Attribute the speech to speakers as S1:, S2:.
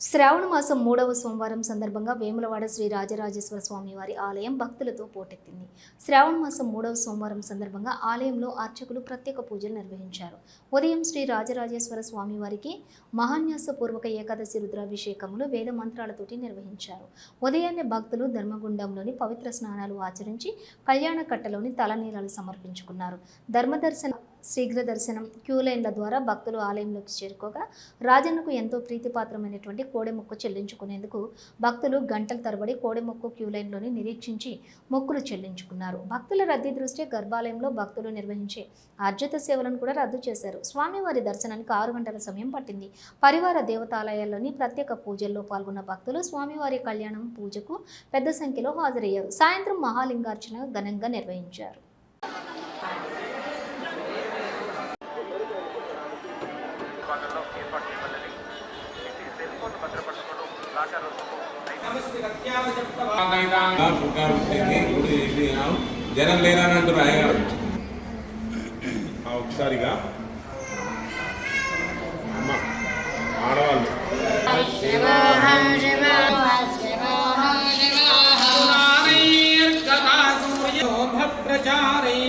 S1: శ్రావణ మాసం మూడవ సోమవారం సందర్భంగా వేములవాడ శ్రీ రాజరాజేశ్వర స్వామి వారి ఆలయం భక్తులతో పోటెత్తింది. శ్రావణ మాసం మూడవ సోమవారం సందర్భంగా ఆలయంలో అర్చకులు ప్రత్యేక పూజలు నిర్వహించారు. ఉదయం శ్రీ రాజరాజేశ్వర స్వామి వారికి మహాన్యాసపూర్వక ఏకాదశి రుద్రాభిషేకములు వేద మంత్రాలతోటి నిర్వహించారు. ఉదయాన్నే భక్తులు ధర్మగుండంలోని పవిత్ర స్నానాలు ఆచరించి కళ్యాణ కట్టలోని తలనీలాలు సమర్పించుకున్నారు. ధర్మదర్శన శీఘ్ర దర్శనం క్యూ లైన్ల ద్వారా భక్తులు ఆలయంలోకి చేరుకోగా రాజన్నకు ఎంతో ప్రీతిపాత్రమైనటువంటి కోడెమొక్కు చెల్లించుకునేందుకు భక్తులు గంటల తరబడి కోడెమొక్కు క్యూ లైన్లోని నిరీక్షించి మొక్కులు చెల్లించుకున్నారు. భక్తుల రద్దీ దృష్ట్యా గర్భాలయంలో భక్తులు నిర్వహించే అర్జత సేవలను కూడా రద్దు చేశారు. స్వామివారి దర్శనానికి ఆరు గంటల సమయం పట్టింది. పరివార దేవతాలయాల్లోని ప్రత్యేక పూజల్లో పాల్గొన్న భక్తులు స్వామివారి కళ్యాణం పూజకు పెద్ద సంఖ్యలో హాజరయ్యారు. సాయంత్రం మహాలింగార్చన ఘనంగా నిర్వహించారు.
S2: ಭಾಗದ ಏರ್ಪಾಡು చేయಬಲ್ಲది ఇది సెల్ఫోన్ భద్రపరచుకోవడం లాకర్
S3: జనం లేరని అంటారు ఆయన
S4: ఒకసారిగా ఆడవాళ్ళు ప్రచారీ